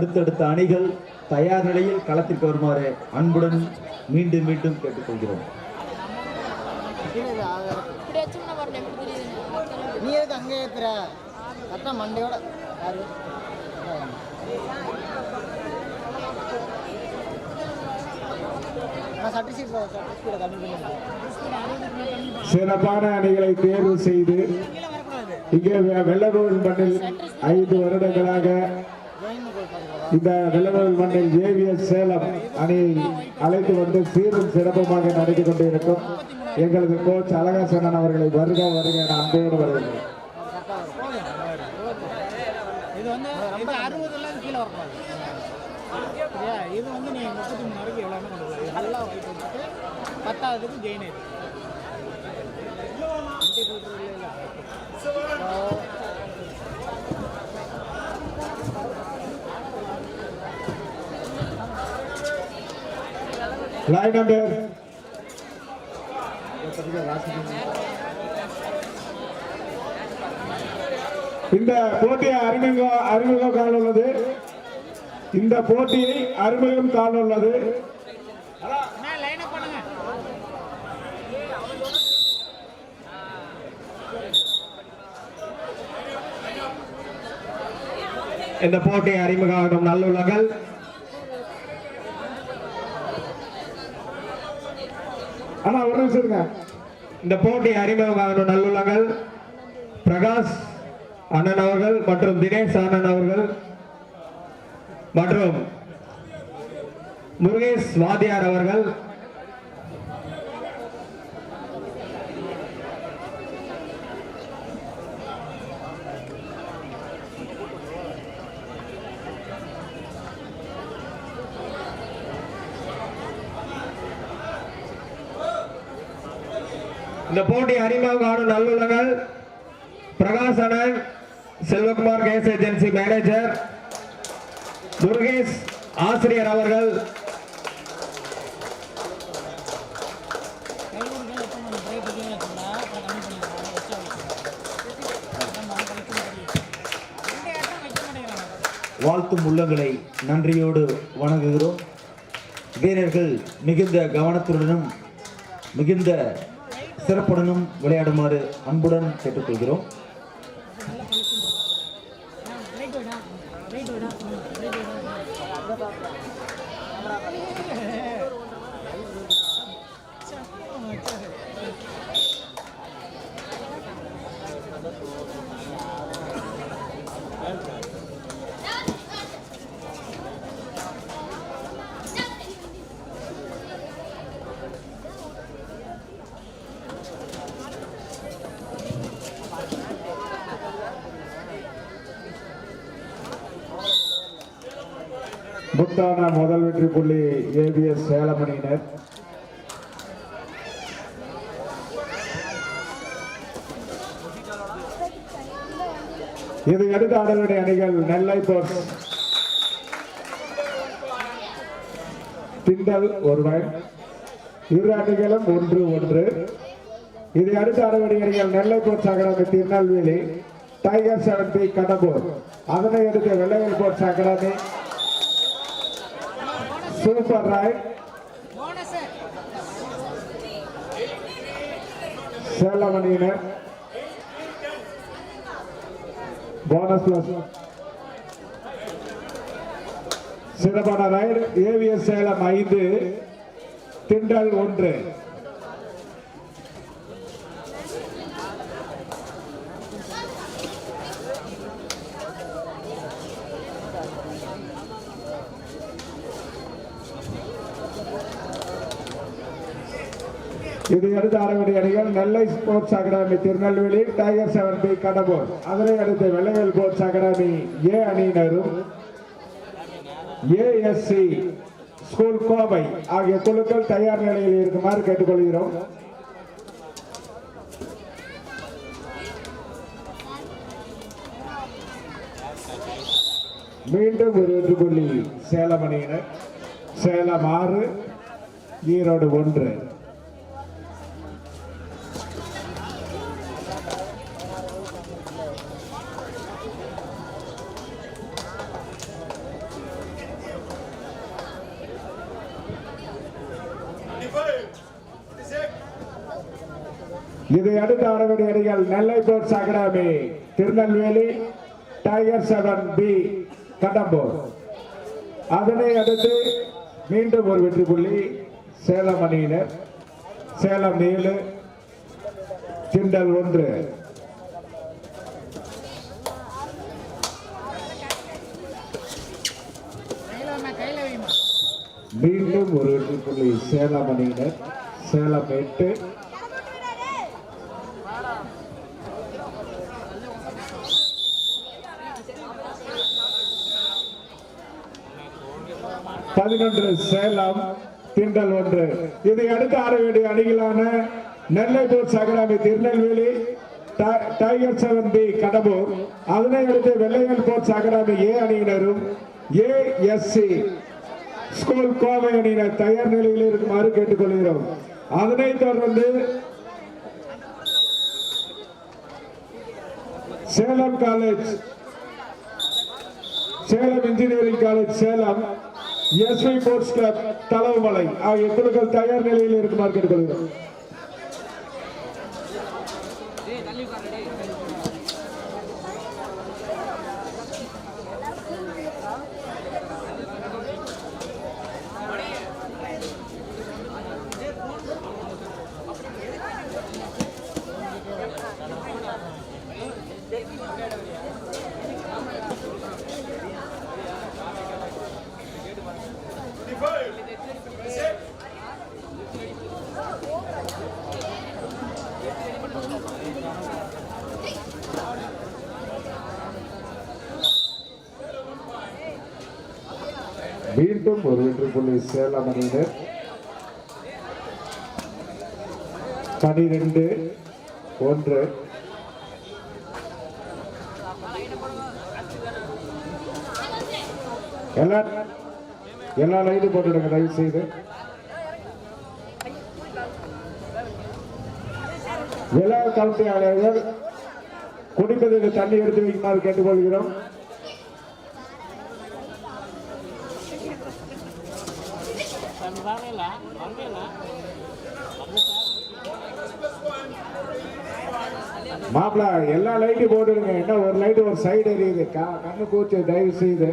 அடுத்தடுத்த அணிகள் தயார் நிலையில் களத்திற்கு வருமாறு அன்புடன் மீண்டும் மீண்டும் கேட்டுக்கொள்கிறோம். நீ எதுக்கு அங்கே ஏத்துற? கரெக்டாக மண்டையோட. யாரு சிறப்பான அணிகளை தேர்வு செய்து இங்கே வெ- வெள்ளகோவில் மண்ணில் ஐந்து வருடங்களாக இந்த வெள்ளகோவில் மண்ணில் ஏவிஎஸ் சேலம் அணி அழைத்து வந்து சீரும் சிறப்புமாக நடந்து கொண்டிருக்கும் எங்களது கோச் அழகாசனன் அவர்களை வருக வருக என அன்போடு வருகிறேன். இது வந்து முப்பத்தி மூணு வரைக்கும் எவ்வளோ நல்லா வைட் வந்துட்டு பத்தாவதுக்கு ஜெயின் வண்டி கூட்டுறது இந்த போட்டியை அறிமுகம் அறிமுகம் காண உள்ளது. இந்த போட்டியை அறிமுகம் காண உள்ளது. இந்த போட்டியை அறிமுகம் நல்லுள்ளங்கள் ஆனா ஒரு நிமிஷம் இருங்க. இந்த போட்டி அறிமுகமாகணும் நல்லுள்ளங்கள். பிரகாஷ் அண்ணன் அவர்கள் மற்றும் தினேஷ் அண்ணன் அவர்கள் மற்றும் முருகேஷ் வாத்தியார் அவர்கள். இந்த போட்டி அறிமுகம் காணும் நல்லுள்ளங்கள் பிரகாஷ் அண்ணன் Selvakumar gas agency manager Durgesh ஆசிரியர் அவர்கள். வாழ்த்தும் உள்ளங்களை நன்றியோடு வணங்குகிறோம். வீரர்கள் மிகுந்த கவனத்துடனும் மிகுந்த சிறப்புடனும் விளையாடுமாறு அன்புடன் கேட்டுக்கொள்கிறோம். முத்தான முதல் வெற்றி புள்ளி ஏபிஎஸ் சேலமணியினர். இது அடுத்த ஆடலுடைய அணிகள் நெல்லை போர்ஸ். திண்டல் ஒருவன் இரு அணிகளும் ஒன்று ஒன்று. இதை அடுத்த ஆடலுடைய அணிகள் Nellai sports academy Tirunelveli tiger seven B Kadambur அதனை அடுத்த வெள்ளையல் sports academy super right. Salem அணியினர் போனஸ் சிறப்பான ரைடு. ஏவிஎஸ் சேலம் ஐந்து திண்டல் ஒன்று. இதை அடுத்து அணிகள் Nellai sports academy Tirunelveli tiger seven B Kadambur அதனை அடுத்து வெள்ளையல் ஸ்போர்ட்ஸ் அகாடமி ஏ அணியினரும் ஏஎஸ்சி ஸ்கூல் கோவை ஆகிய குழுக்கள் தயார் நிலையில் இருக்குமாறு கேட்டுக்கொள்கிறோம். மீண்டும் ஒரு வெற்றி புள்ளி சேலம் அணியினர். சேலம் ஆறு ஈரோடு ஒன்று. இதை அணிகள் Nellai sports academy Tirunelveli tiger seven B Kadambur அதனை அடுத்து மீண்டும் ஒரு வெற்றி புள்ளி சேலம் அணியினர். சேலம் ஏழு திண்டல் ஒன்று. மீண்டும் ஒரு வெற்றி புள்ளி சேலம் அணியினர். சேலம் எட்டு பதினொன்று சேலம் திண்டல் ஒன்று. இதை அடுத்து ஆட வேண்டிய அணிகளான Nellai sports academy Tirunelveli tiger seven B Kadambur. அதனை அடுத்து வெள்ளையல் போர்ட்ஸ் அகாடமி ஏ அணியினரும் ஏஎஸ்சி ஸ்கூல் கோவை அணியினர் தயார் நிலையில் இருக்குமாறு கேட்டுக்கொள்கிறோம். அதனைத் தொடர்ந்து Salem college Salem engineering college Salem S V sports club Thalavumalai ஆகிய குழுக்கள் தயார் நிலையில் இருக்குமாறு கேட்டுக்கொள்கிறோம் மீண்டும் ஒரு வெற்றி புள்ளி சேலம் அணியினர் பனிரெண்டு ஒன்று. எல்லா எல்லா லைனும் போட்டுடுங்க தயவு செய்து விழா கமிட்டியாளர்கள் குடிப்பதற்கு தண்ணி எடுத்து வைக்குமாறு கேட்டுக்கொள்கிறோம். மாப்பிள்ள எல்லா லைட்டும் போட்டுடுங்க. என்ன ஒரு லைட்டு ஒரு சைடு எரியுது. கண்ணு கூச்சு தயவு செய்யுது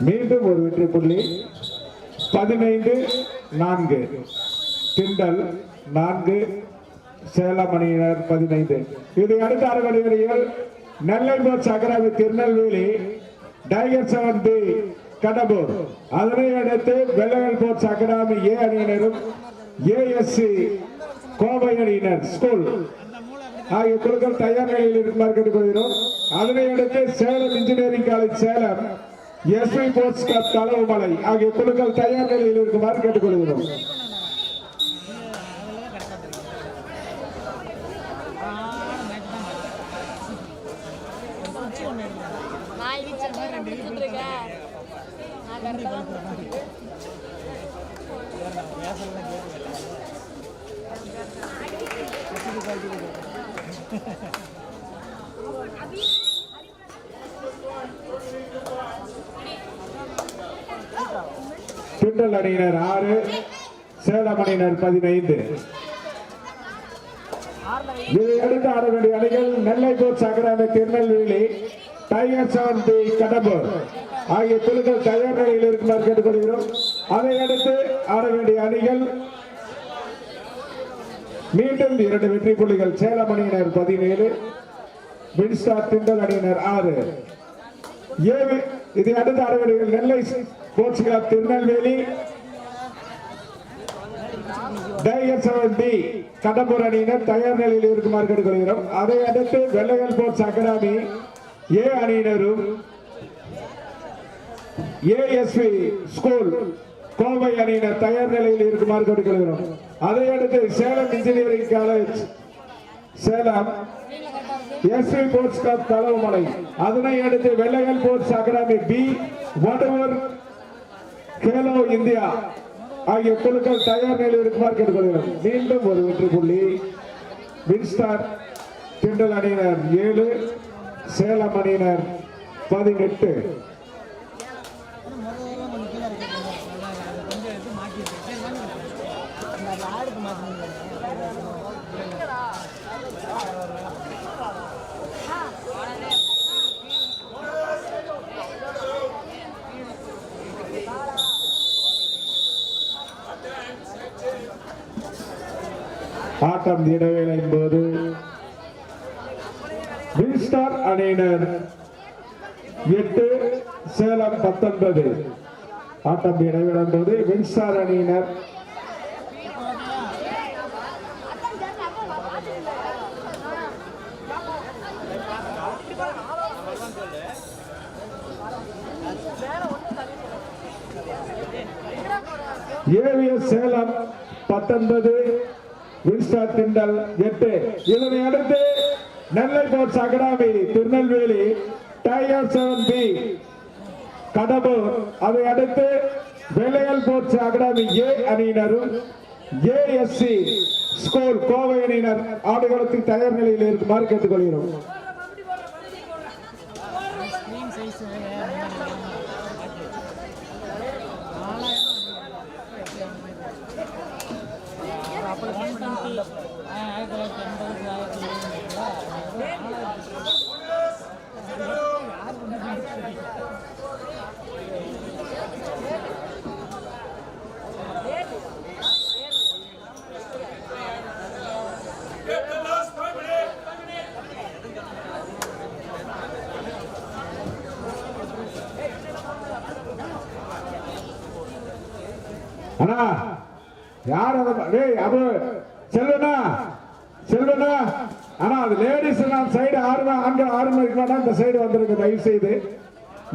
மீண்டும் ஒரு வெற்றி புள்ளி. பதினைந்து நான்கு. திண்டல் நான்கு. சேலம் அணியினர் பதினைந்து. இதை அடுத்த அறுவடைகள் நெல்லை சக்கரவி அகராவி Tirunelveli tiger seven B Kadambur. அதனை அடுத்து வெள்ளவல் போர்ட்ஸ் அகாடமி ஏ அணியினரும் ஏஎஸ்சி கோவை அணியினர் ஸ்கூல். ஆகிய குழுக்கள் தயார் நிலையில் இருக்குமாறு கேட்டுக்கொள்கிறோம். அதனை அடுத்து Salem engineering college Salem. SV sports club Thalavumalai ஆகிய குழுக்கள் தயார் நிலையில் இருக்குமாறு கேட்டுக்கொள்கிறோம் நான் இது சுண்டல் அணியினர் ஆறு சேலம் அணியினர் பதினைந்து. இதை அடுத்து ஆட வேண்டிய அணிகள் Nellai sports academy Tirunelveli tiger seven B Kadambur. ஆகிய குழுக்கள் தயார் நிலையில் இருக்குமாறு கேட்டுக்கொள்கிறோம். அதை அடுத்து ஆட வேண்டிய அணிகள் மீண்டும் இரண்டு வெற்றி புள்ளிகள். சேலம் அணியினர் பதினேழு மின்ஸ்டார் திண்டல் அணியினர் ஆறு. ஏழு இதை அடுத்த ஆடவர்கள் Nellai sports club Tirunelveli. Tiger D Kadambur அணியினர் தயார் நிலையில் இருக்குமாறு கேட்டுக்கொள்கிறோம். அதை அடுத்து வெள்ளையல் ஸ்போர்ட்ஸ் அகாடமி ஏ அணியினரும் ஏஎஸ்வி ஸ்கூல் கோவை அணியினர் தயார் நிலையில் இருக்குமாறு கேட்டுக்கொள்கிறோம். அதை அடுத்து Salem engineering college Salem SV sports club Thalavumalai. அதனை அடுத்து வெள்ளையல் போர்ட்ஸ் அகாடமி பி வடவர் கேலோ இந்தியா ஆகிய குழுக்கள் தயார் நிலையில் இருக்குமாறு கேட்டுக்கொள்கிறோம் மீண்டும் ஒரு வெற்றி புள்ளி. வின்ஸ்டார் திண்டல் அணியினர் ஏழு சேலம் அணியினர் பதினெட்டு. ஆட்டம் இடவேளையின் போது வின்ஸ்டார் அணியினர் எட்டு சேலம் பத்தொன்பது. ஆட்டம் இடைவேளையின் போது வின்ஸ்டார் அணியினர். ஏவிஎஸ் சேலம் பத்தொன்பது. வின்ஸ்டார் திண்டல் எட்டு. இதனை அடுத்து Nellai sports academy Tirunelveli tiger seven B Kadambur அதை அடுத்து வெள்ளையல் போர்ட்ஸ் அகாடமி ஏ அணியினரும் ஏஎஸ்சி ஸ்கூல் கோவை அணியினர் ஆடுகளத்தில் தயார் நிலையில் இருக்குமாறு கேட்டுக்கொள்கிறோம் ஆயிரத்தி தொள்ளாயிரத்தி எண்பது ஆயிரத்தி அண்ணா யார் அதை டேய் அது செல்வனா செல்வனா ஆனா அது லேடிஸ் நான் சைடு ஆறு ஆண்கள் ஆறு மணிக்கு வேணா இந்த சைடு வந்துருங்க தயவு செய்து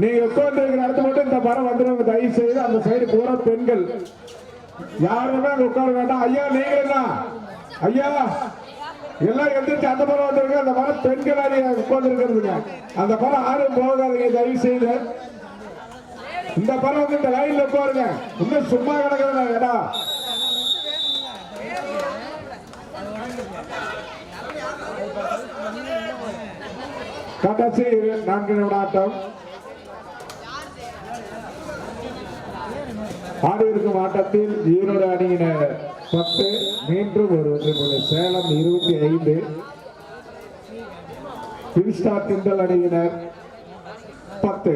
நீங்க உட்கார்ந்து இருக்கிற இடத்து மட்டும் இந்த மரம் வந்துருங்க தயவு செய்து அந்த சைடு பூரா பெண்கள். யாருமே அங்க உட்கார வேண்டாம். ஐயா நீங்க என்ன? ஐயா எல்லாம் எழுந்திரிச்சு அந்த மரம் வந்துருங்க. அந்த மரம் பெண்களாலே உட்கார்ந்து இருக்கிறதுங்க. அந்த மரம் யாரும் போகாதீங்க தயவு செய்து இந்த படம் வந்து இந்த லைன்ல உட்காருங்க. இன்னும் சும்மா கிடக்குதுங்க இடம் கடைசி நான்கு நிமிட ஆட்டம். ஆடி இருக்கும் ஆட்டத்தில் ஈரோடு அணியினர் பத்து மீண்டும் ஒரு வெற்றி புள்ளி சேலம் இருபத்தி ஐந்து. பின்ஸ்டார் திண்டல் அணியினர் பத்து.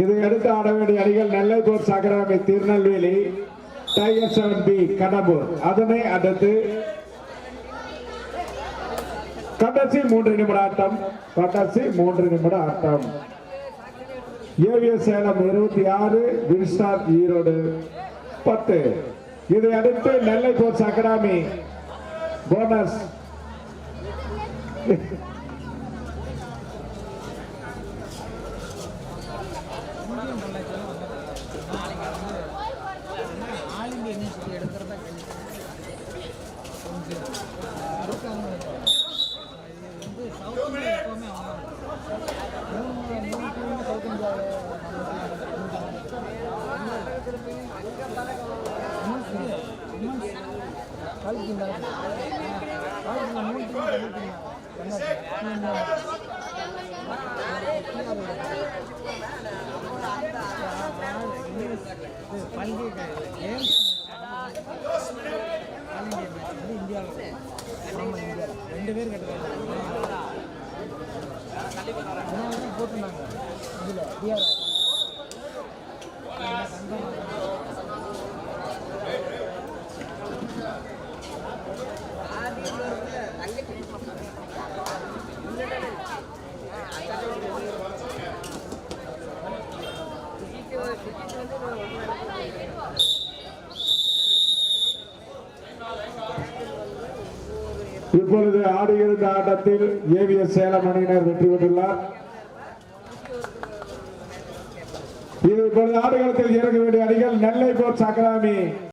இதை அடுத்து ஆட வேண்டிய அணிகள் நெல்லைப்பூர் போர் சக்கரமை Tirunelveli tiger seven B Kadambur. அதனை அடுத்து கடைசி மூன்று நிமிட ஆட்டம் கடைசி மூன்று நிமிட ஆட்டம். ஏவிஎஸ் சேலம் இருபத்தி ஆறு வின்ஸ்டார் ஈரோடு பத்து. இதை அடுத்து நெல்லை போர்ட்ஸ் அகாடமி போனஸ். ரெண்டு பேர் கட்டுறாங்க அதனால தான் போட்டிருந்தாங்க இதில் பிஆர் ஆட்டத்தில் ஏவிஎஸ் சேலம் அணியினர் வெற்றி பெற்றுள்ளார். இது இப்பொழுது ஆடுகளத்தில் இறங்க வேண்டிய அணிகள் நெல்லை போர் சக்கராமி.